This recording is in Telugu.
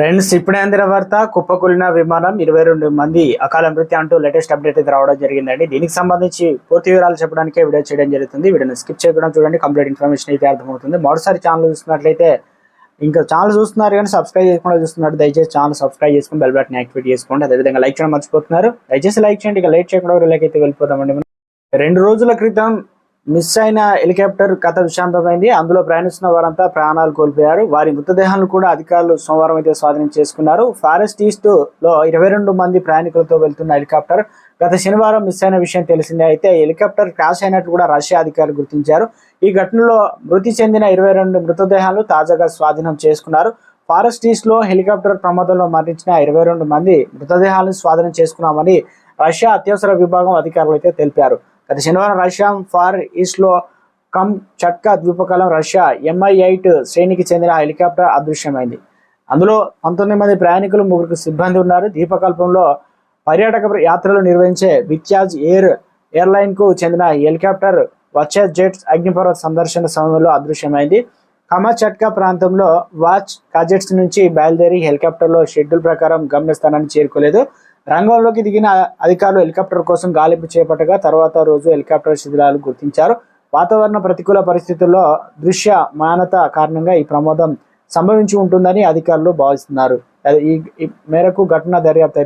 ఫ్రెండ్స్ ఇప్పుడే అందిన వార్త కుప్పకూలిన విమానం ఇరవై రెండు మంది అకాల మృతి అంటూ లేటెస్ట్ అప్డేట్ అయితే రావడం జరిగిందండి. దీనికి సంబంధించి పూర్తి వివరాలు చెప్పడానికి వీడియో చేయడం జరుగుతుంది. వీడియోని స్కిప్ చేయకుండా చూడండి. కంప్లీట్ ఇన్ఫర్మేషన్ అయితే అర్థమవుతుంది. మరోసారి ఛానల్ చూస్తున్నట్లయితే ఇంకా ఛానల్ చూస్తున్నారు కానీ సబ్స్క్రైబ్ చేయకుండా చూస్తున్నారు దయచేసి ఛానల్ సబ్స్క్రైబ్ చేసుకుని బెల్ బటన్ యాక్టివేట్ చేసుకోండి. అదేవిధంగా లైక్ చేయడం మర్చిపోతున్నారు. దయచేసి లైక్ చేయండి. ఇక లైట్ చేయకుండా వీళ్ళకి అయితే వెళ్ళిపోతామండి రెండు రోజుల క్రితం మిస్ అయిన హెలికాప్టర్ కథ విశాంతమైంది అందులో ప్రయాణిస్తున్న వారంతా ప్రాణాలు కోల్పోయారు. వారి మృతదేహాలను కూడా అధికారులు సోమవారం అయితే స్వాధీనం చేసుకున్నారు. ఫారెస్ట్ ఈస్ట్లో ఇరవై రెండు మంది ప్రయాణికులతో వెళ్తున్న హెలికాప్టర్ గత శనివారం మిస్ అయిన విషయం తెలిసిందే. అయితే హెలికాప్టర్ క్రాష్ అయినట్టు కూడా రష్యా అధికారులు గుర్తించారు. ఈ ఘటనలో మృతి చెందిన ఇరవై రెండు మృతదేహాలు తాజాగా స్వాధీనం చేసుకున్నారు. ఫారెస్ట్ ఈస్ట్లో హెలికాప్టర్ ప్రమాదంలో మరణించిన ఇరవై రెండు మంది మృతదేహాలను స్వాధీనం చేసుకున్నామని రష్యా అత్యవసర విభాగం అధికారులు అయితే తెలిపారు. గత శనివారం రష్యా ఫార్ ఈస్ట్లో కమ్ చట్కా ద్వీపకలం రష్యా ఎంఐ ఎయిట్ శ్రేణికి చెందిన హెలికాప్టర్ అదృశ్యమైంది. అందులో పంతొమ్మిది మంది ప్రయాణికులు ముగ్గురు సిబ్బంది ఉన్నారు. ద్వీపకల్పంలో పర్యాటక యాత్రలు నిర్వహించే విత్యాజ్ ఎయిర్ ఎయిర్లైన్కు చెందిన హెలికాప్టర్ వచ్చే జెట్స్ అగ్నిపర్వత సందర్శన సమయంలో అదృశ్యమైంది. కమచట్కా ప్రాంతంలో వాచ్ కాజెట్స్ నుంచి బయలుదేరి హెలికాప్టర్లో షెడ్యూల్ ప్రకారం గమ్యస్థానాన్ని చేరుకోలేదు. రంగంలోకి దిగిన అధికారులు హెలికాప్టర్ కోసం గాలింపు చేపట్టగా తర్వాత రోజు హెలికాప్టర్ శిథిలాలు గుర్తించారు. వాతావరణ ప్రతికూల పరిస్థితుల్లో దృశ్య మానత కారణంగా ఈ ప్రమాదం సంభవించి ఉంటుందని అధికారులు భావిస్తున్నారు. ఈ మేరకు ఘటన దర్యాప్తు